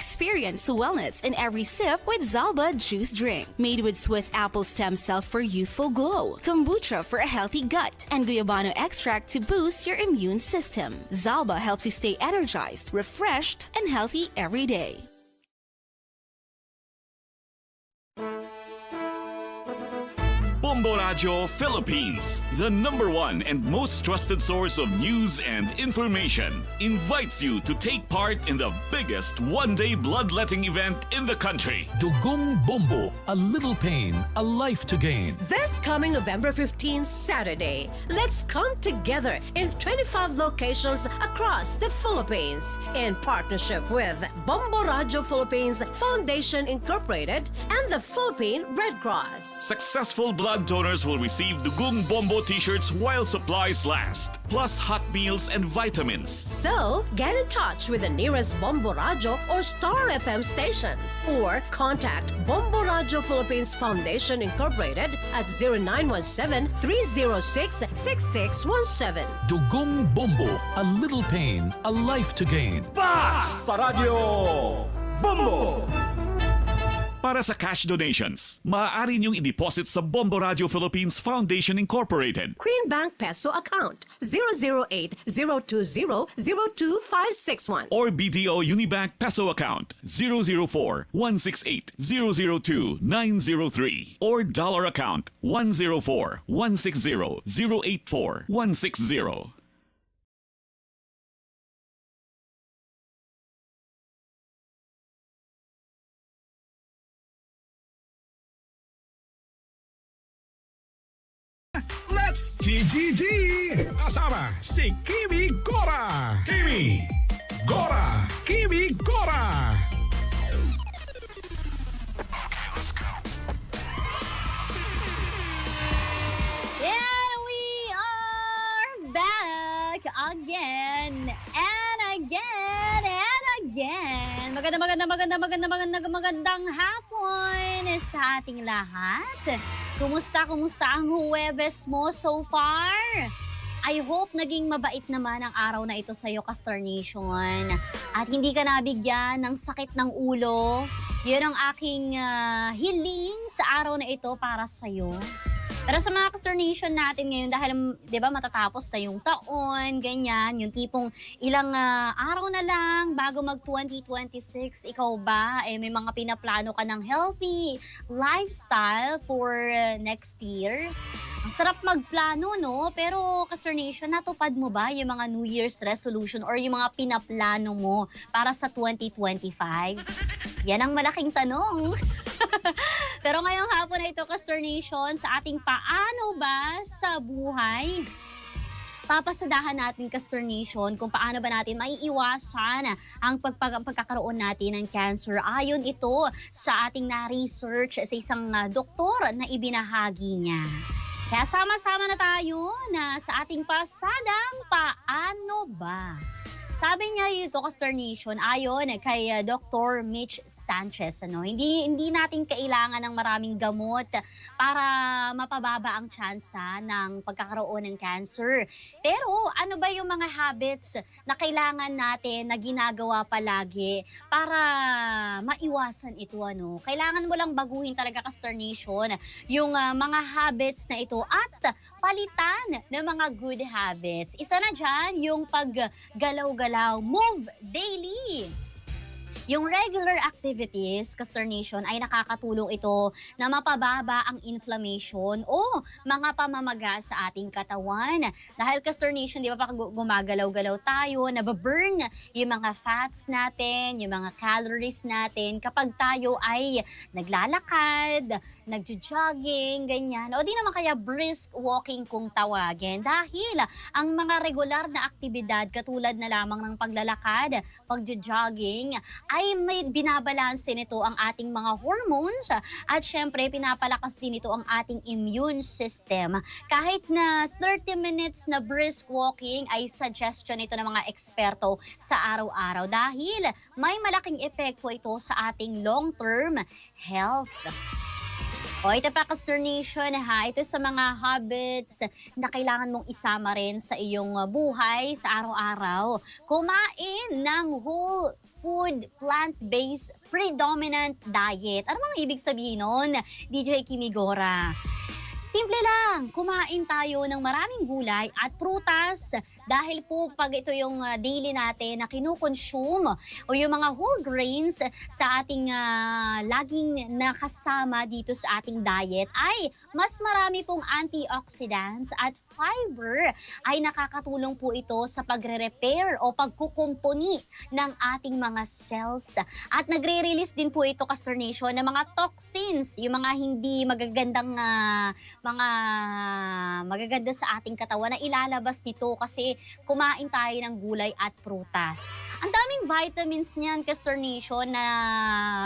Experience wellness in every sip with Zalba Juice Drink. Made with Swiss apple stem cells for youthful glow, kombucha for a healthy gut, and guyabano extract to boost your immune system. Zalba helps you stay energized, refreshed, and healthy every day. Bombo Radio Philippines, the number one and most trusted source of news and information, invites you to take part in the biggest one-day bloodletting event in the country. Dugong Bombo, a little pain, a life to gain. This coming November 15, Saturday, let's come together in 25 locations across the Philippines in partnership with Bombo Radio Philippines Foundation Incorporated and the Philippine Red Cross. Successful blood donors will receive Dugong Bombo t-shirts while supplies last, plus hot meals and vitamins. So, get in touch with the nearest Bombo Radio or Star FM station or contact Bombo Radio Philippines Foundation Incorporated at 0917-306-6617. Dugong Bombo, a little pain, a life to gain. Basta Radio Bombo! Para sa cash donations, maaari niyong i-deposit sa Bombo Radio Philippines Foundation Incorporated. Queen Bank Peso account 008-020-02561. or BDO Unibank Peso account 004-168-002-903 or dollar account 104-160-084-160. Let's GGG! Kasama si Kimi Gora! Kimi! Gora! Kimi Gora! And we are back again and again and again. Maganda, maganda, maganda, maganda, maganda, magandang hapon sa ating lahat. Kumusta, kumusta ang Huwebes mo so far? I hope naging mabait naman ang araw na ito sa iyo, Castor Nation. At hindi ka nabigyan ng sakit ng ulo. Yun ang aking ah, hiling sa araw na ito para sa iyo. Pero sa mga Castor Nation natin ngayon, dahil, di ba, matatapos na yung taon, ganyan, yung tipong ilang ah, araw na lang bago mag-2026, ikaw ba, eh, may mga pinaplano ka ng healthy lifestyle for ah, next year? Ang sarap magplano, no? Pero, Castor Nation, natupad mo ba yung mga New Year's resolution or yung mga pinaplano mo para sa 2025? Yan ang malaking tanong. Pero ngayong hapon na ito, Castor Nation, sa ating paano ba sa buhay? papasadahan natin, Castor Nation, kung paano ba natin maiiwasan ang pagpag- pagkakaroon natin ng cancer. Ayon ito sa ating na-research sa isang ah, doktor na ibinahagi niya. Kaya sama-sama na tayo na sa ating pasadang paano ba? Sabi niya dito, Castor Nation, ayon kay uh, Dr. Mitch Sanchez, ano, hindi hindi natin kailangan ng maraming gamot para mapababa ang tsansa ng pagkakaroon ng cancer. Pero ano ba yung mga habits na kailangan natin na ginagawa palagi para maiwasan ito ano? Kailangan mo lang baguhin talaga Castor Nation yung uh, mga habits na ito at palitan ng mga good habits. Isa na dyan yung paggalaw-galaw, move daily. Yung regular activities, Castor Nation, ay nakakatulong ito na mapababa ang inflammation o mga pamamaga sa ating katawan. Dahil Castor Nation, di ba pag gumagalaw-galaw tayo, nababurn yung mga fats natin, yung mga calories natin kapag tayo ay naglalakad, nagjo-jogging, ganyan. O di naman kaya brisk walking kung tawagin. Dahil ang mga regular na aktibidad katulad na lamang ng paglalakad, pagjo-jogging, ay may binabalanse nito ang ating mga hormones at syempre pinapalakas din ito ang ating immune system. Kahit na 30 minutes na brisk walking ay suggestion ito ng mga eksperto sa araw-araw dahil may malaking epekto ito sa ating long-term health. O, ito pa, Castor Nation, ha? Ito sa mga habits na kailangan mong isama rin sa iyong uh, buhay sa araw-araw. Kumain ng whole food plant-based predominant diet. Ano bang ibig sabihin nun, DJ Kimigora? Simple lang, kumain tayo ng maraming gulay at prutas. Dahil po pag ito yung ah, daily natin na kinukonsume o yung mga whole grains sa ating ah, laging nakasama dito sa ating diet ay mas marami pong antioxidants at fiber ay nakakatulong po ito sa pagre-repair o pagkukumpuni ng ating mga cells. At nagre-release din po ito, Castor Nation, ng mga toxins, yung mga hindi magagandang ah, mga magaganda sa ating katawan na ilalabas nito kasi kumain tayo ng gulay at prutas. Ang daming vitamins niyan, Nation, na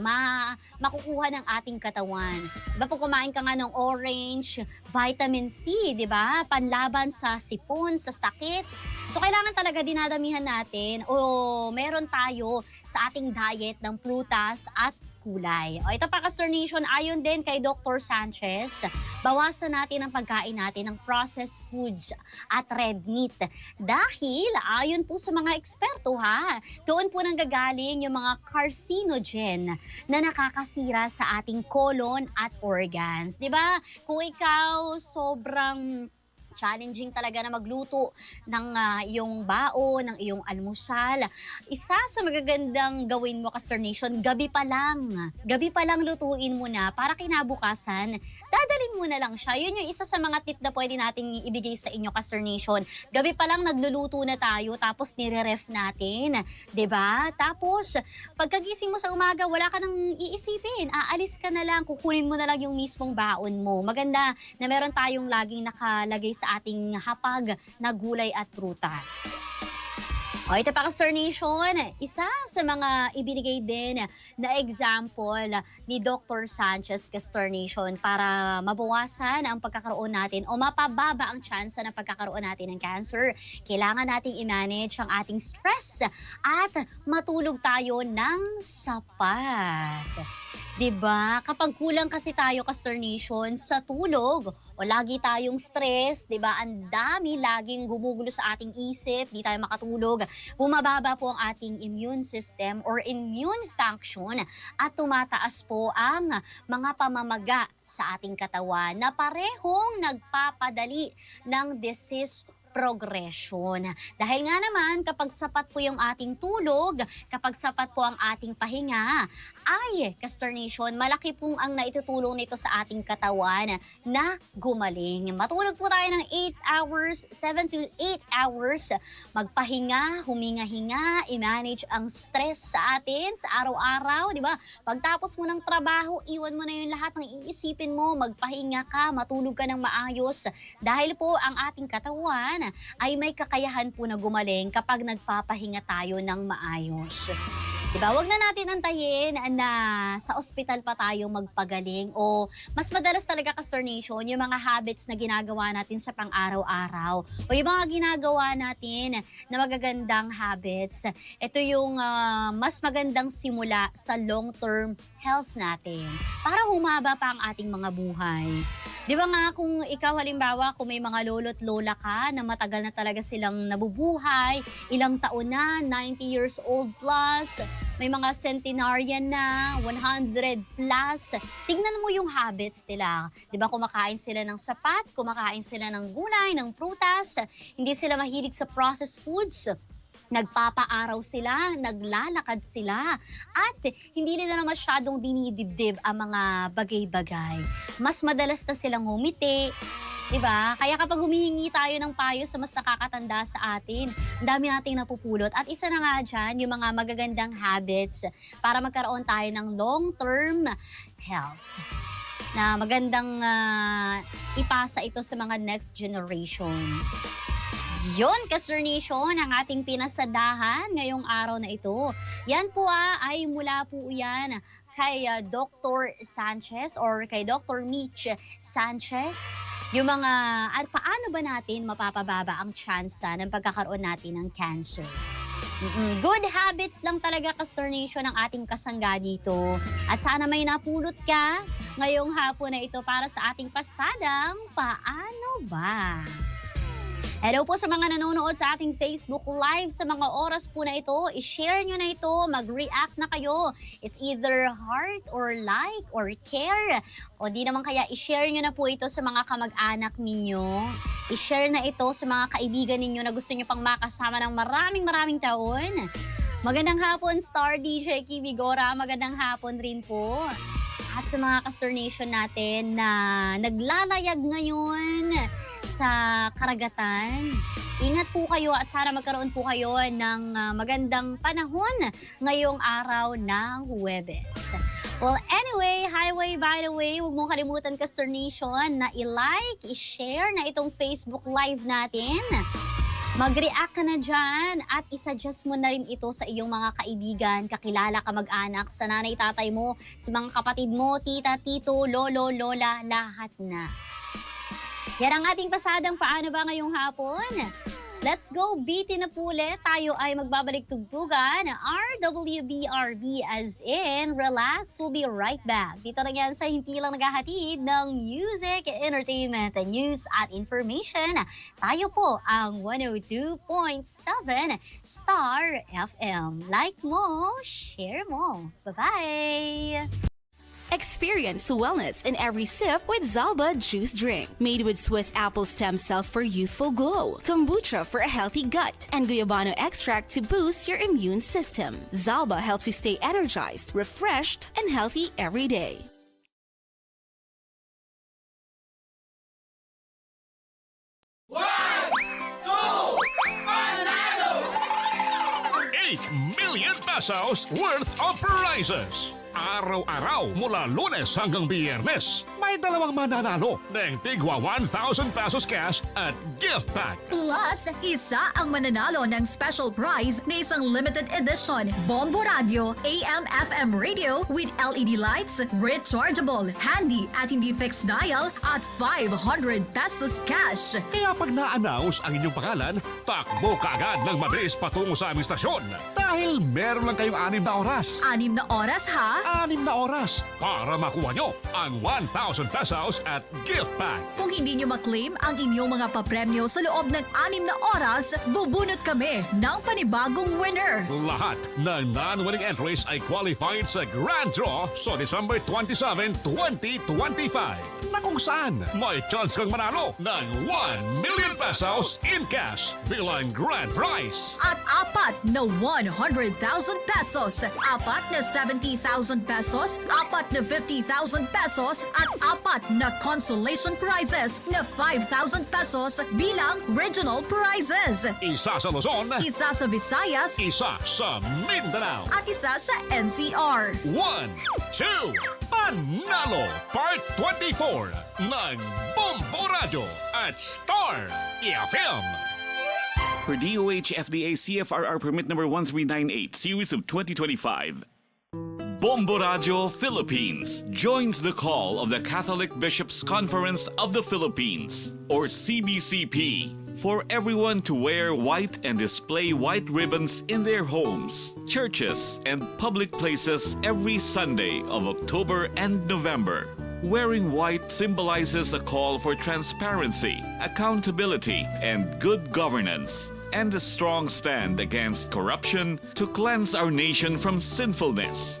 ma- makukuha ng ating katawan. Diba po kumain ka nga ng orange, vitamin C, di ba? Panlaban sa sipon, sa sakit. So kailangan talaga dinadamihan natin o meron tayo sa ating diet ng prutas at kulay. O ito pa, Nation, ayon din kay Dr. Sanchez, bawasan natin ang pagkain natin ng processed foods at red meat. Dahil, ayon po sa mga eksperto ha, doon po nang gagaling yung mga carcinogen na nakakasira sa ating colon at organs. 'Di ba? Kung ikaw sobrang challenging talaga na magluto ng ah, iyong bao, ng iyong almusal. Isa sa magagandang gawin mo, Castor Nation, gabi pa lang. Gabi pa lang lutuin mo na para kinabukasan, dadalin mo na lang siya. Yun yung isa sa mga tip na pwede nating ibigay sa inyo, Castor Nation. Gabi pa lang nagluluto na tayo, tapos nire-ref natin. ba? Tapos, pagkagising mo sa umaga, wala ka nang iisipin. Aalis ka na lang, kukunin mo na lang yung mismong baon mo. Maganda na meron tayong laging nakalagay sa ating hapag na gulay at prutas. O, ito pa, Castor Nation, isa sa mga ibinigay din na example ni Dr. Sanchez Castor Nation para mabawasan ang pagkakaroon natin o mapababa ang tsansa ng pagkakaroon natin ng cancer. Kailangan nating i-manage ang ating stress at matulog tayo ng sapat. 'Di ba? Kapag kulang kasi tayo Castor Nation sa tulog o lagi tayong stress, 'di ba? Ang dami laging gumugulo sa ating isip, di tayo makatulog. Bumababa po ang ating immune system or immune function at tumataas po ang mga pamamaga sa ating katawan na parehong nagpapadali ng disease progression. Dahil nga naman, kapag sapat po yung ating tulog, kapag sapat po ang ating pahinga, ay, Castor Nation, malaki pong ang naitutulong nito sa ating katawan na gumaling. Matulog po tayo ng 8 hours, 7 to 8 hours. Magpahinga, huminga-hinga, i-manage ang stress sa atin sa araw-araw, di ba? Pagtapos mo ng trabaho, iwan mo na yung lahat ng iisipin mo, magpahinga ka, matulog ka ng maayos. Dahil po ang ating katawan ay may kakayahan po na gumaling kapag nagpapahinga tayo ng maayos. Diba? Huwag na natin antayin na sa ospital pa tayo magpagaling o mas madalas talaga Castor Nation yung mga habits na ginagawa natin sa pang-araw-araw o yung mga ginagawa natin na magagandang habits. Ito yung ah, mas magandang simula sa long-term health natin para humaba pa ang ating mga buhay. Di ba nga kung ikaw halimbawa kung may mga lolo't lola ka na matagal na talaga silang nabubuhay, ilang taon na, 90 years old plus, may mga centenarian na, 100 plus. Tingnan mo yung habits nila. Di ba kumakain sila ng sapat, kumakain sila ng gulay, ng prutas, hindi sila mahilig sa processed foods nagpapaaraw sila, naglalakad sila, at hindi nila na masyadong dinidibdib ang mga bagay-bagay. Mas madalas na silang ngumiti, Diba? Kaya kapag humihingi tayo ng payo sa mas nakakatanda sa atin, dami nating napupulot. At isa na nga dyan, yung mga magagandang habits para magkaroon tayo ng long-term health na magandang ah, ipasa ito sa mga next generation. Yon, Castor Nation, ang ating pinasadahan ngayong araw na ito. Yan po ah, ay mula po yan kay ah, Dr. Sanchez or kay Dr. Mitch Sanchez. Yung mga, at paano ba natin mapapababa ang tsansa ng pagkakaroon natin ng cancer? Mm-mm. Good habits lang talaga, Castor Nation, ang ating kasangga dito. At sana may napulot ka ngayong hapon na ito para sa ating pasadang Paano Ba? Hello po sa mga nanonood sa ating Facebook Live sa mga oras po na ito. I-share nyo na ito, mag-react na kayo. It's either heart or like or care. O di naman kaya i-share nyo na po ito sa mga kamag-anak ninyo. I-share na ito sa mga kaibigan ninyo na gusto nyo pang makasama ng maraming maraming taon. Magandang hapon, Star DJ Kiwi Gora. Magandang hapon rin po. At sa mga Castor Nation natin na naglalayag ngayon sa karagatan. Ingat po kayo at sana magkaroon po kayo ng ah, magandang panahon ngayong araw ng Huwebes. Well, anyway, highway by the way, huwag mong kalimutan Castor Nation na i-like, i-share na itong Facebook Live natin. Mag-react ka na dyan at isa-adjust mo na rin ito sa iyong mga kaibigan, kakilala ka mag-anak, sa nanay, tatay mo, sa mga kapatid mo, tita, tito, lolo, lola, lahat na. Yan ang ating pasadang paano ba ngayong hapon? Let's go, BT na puli. Tayo ay magbabalik tugtugan. RWBRB as in, relax, we'll be right back. Dito lang yan sa himpilang naghahatid ng music, entertainment, news at information. Tayo po ang 102.7 Star FM. Like mo, share mo. Bye-bye! Experience wellness in every sip with Zalba Juice Drink. Made with Swiss apple stem cells for youthful glow, kombucha for a healthy gut, and guyabano extract to boost your immune system. Zalba helps you stay energized, refreshed, and healthy every day. Eight million pesos worth of prizes. Araw-araw mula lunes hanggang biyernes, may dalawang mananalo ng tigwa 1,000 pesos cash at gift pack. Plus, isa ang mananalo ng special prize na isang limited edition Bombo Radio AM/FM radio with LED lights, rechargeable, handy at hindi fixed dial at 500 pesos cash. Kaya pag na-announce ang inyong pangalan, takbo ka agad ng mabilis patungo sa aming stasyon. Dahil meron lang kayong anim na oras. Anim na oras ha? Anim na oras para makuha nyo ang 1,000 pesos at gift pack. Kung hindi nyo maklaim ang inyong mga papremyo sa loob ng anim na oras, bubunot kami ng panibagong winner. Lahat ng non-winning entries ay qualified sa Grand Draw sa December 27, 2025 na kung saan may chance kang manalo ng 1 million pesos in cash bilang grand prize. At apat na 100,000 pesos, apat na 70,000 pesos, apat na 50,000 pesos, at apat na consolation prizes na 5,000 pesos bilang regional prizes. Isa sa Luzon, Isa sa Visayas isa sa Mindanao. at isa sa NCR. 1, 2, Panalo Part 24 ng Bombo Radio at Star FM. Per DOH FDA CFRR permit number 1398, series of 2025. Bombo Radio Philippines joins the call of the Catholic Bishops' Conference of the Philippines, or CBCP, for everyone to wear white and display white ribbons in their homes, churches, and public places every Sunday of October and November. Wearing white symbolizes a call for transparency, accountability, and good governance, and a strong stand against corruption to cleanse our nation from sinfulness.